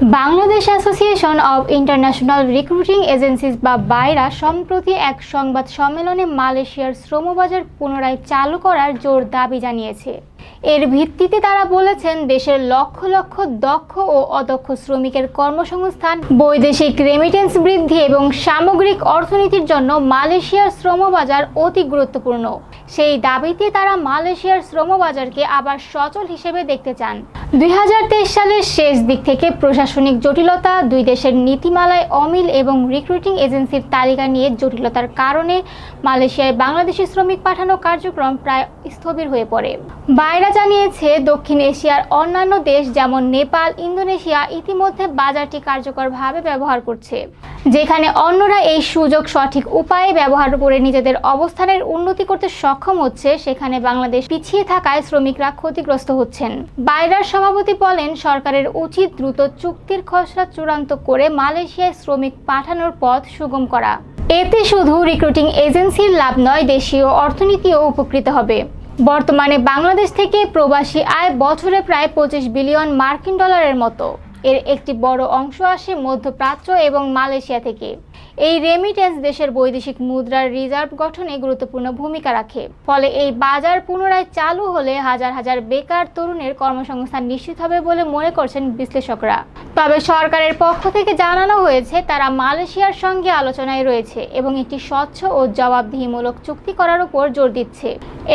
Bangladesh association of international recruiting agencies বা বাইরা সম্প্রতি এক সংবাদ সম্মেলনে মালয়েশিয়ার শ্রমবাজার পুনরায় চালু করার জোর দাবি জানিয়েছে। এর ভিত্তিতে তারা বলেছেন দেশের লক্ষ লক্ষ দক্ষ ও অদক্ষ শ্রমিকের কর্মসংস্থান, বৈদেশিক রেমিটেন্স বৃদ্ধি এবং সামগ্রিক অর্থনীতির জন্য মালয়েশিয়ার শ্রমবাজার অতি গুরুত্বপূর্ণ। সেই দাবিতে তারা মালয়েশিয়ার শ্রমবাজারকে আবার সচল হিসেবে দেখতে চান। দুই হাজার তেইশ সালের শেষ দিক থেকে প্রশাসনিক জটিলতা, দুই দেশের নীতিমালায় অমিল এবং রিক্রুটিং এজেন্সির তালিকা নিয়ে জটিলতার কারণে মালয়েশিয়ায় বাংলাদেশি শ্রমিক পাঠানো কার্যক্রম প্রায় স্থবির হয়ে পড়ে। বাইরা জানিয়েছে, দক্ষিণ এশিয়ার অন্যান্য দেশ যেমন নেপাল, ইন্দোনেশিয়া ইতিমধ্যে বাজারটি কার্যকরভাবে ব্যবহার করছে, যেখানে অন্যরা এই সুযোগ সঠিক উপায়ে ব্যবহার করে নিজেদের অবস্থানের উন্নতি করতে সক্ষম হচ্ছে, সেখানে বাংলাদেশ পিছিয়ে থাকায় শ্রমিকরা ক্ষতিগ্রস্ত হচ্ছেন। বাইরার সভাপতি বলেন, সরকারের উচিত দ্রুত চুক্তির খসড়া চূড়ান্ত করে মালয়েশিয়ায় শ্রমিক পাঠানোর পথ সুগম করা। এতে শুধু রিক্রুটিং এজেন্সির লাভ নয়, দেশীয় অর্থনীতিও উপকৃত হবে। বর্তমানে বাংলাদেশ থেকে প্রবাসী আয় বছরে প্রায় পঁচিশ বিলিয়ন মার্কিন ডলারের মতো। এর একটি বড় অংশ আসে মধ্যপ্রাচ্য এবং মালয়েশিয়া থেকে। এই রেমিটেন্স দেশের বৈদেশিক মুদ্রার রিজার্ভ গঠনে গুরুত্বপূর্ণ ভূমিকা রাখে। ফলে এই বাজার পুনরায় চালু হলে হাজার হাজার বেকার তরুণের কর্মসংস্থান নিশ্চিত হবে বলে মনে করছেন বিশ্লেষকরা। তবে সরকারের পক্ষ থেকে জানানো হয়েছে, তারা মালয়েশিয়ার সঙ্গে আলোচনায় রয়েছে এবং একটি স্বচ্ছ ও জবাবদিহিমূলক চুক্তি করার উপর জোর দিচ্ছে।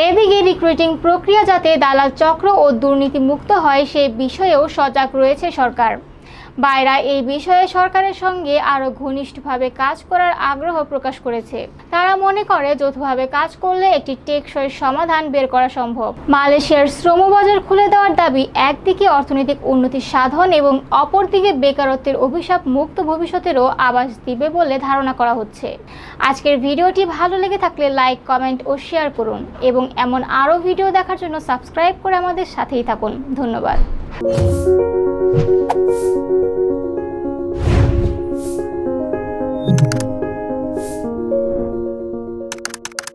এদিকে রিক্রুটিং প্রক্রিয়া যাতে দালাল চক্র ও দুর্নীতি মুক্ত হয় সে বিষয়েও সজাগ রয়েছে সরকার। বাইরা এই বিষয়ে সরকারের সঙ্গে আরও ঘনিষ্ঠভাবে কাজ করার আগ্রহ প্রকাশ করেছে। তারা মনে করে, যৌথভাবে কাজ করলে একটি টেকসই সমাধান বের করা সম্ভব। মালয়েশিয়ার শ্রমবাজার খুলে দেওয়ার দাবি, একদিকে অর্থনৈতিক উন্নতি সাধন এবং অপরদিকে বেকারত্বের অভিশাপ মুক্ত ভবিষ্যতেরও আবাস দিবে বলে ধারণা করা হচ্ছে। আজকের ভিডিওটি ভালো লেগে থাকলে লাইক, কমেন্ট ও শেয়ার করুন এবং এমন আরও ভিডিও দেখার জন্য সাবস্ক্রাইব করে আমাদের সাথেই থাকুন। ধন্যবাদ।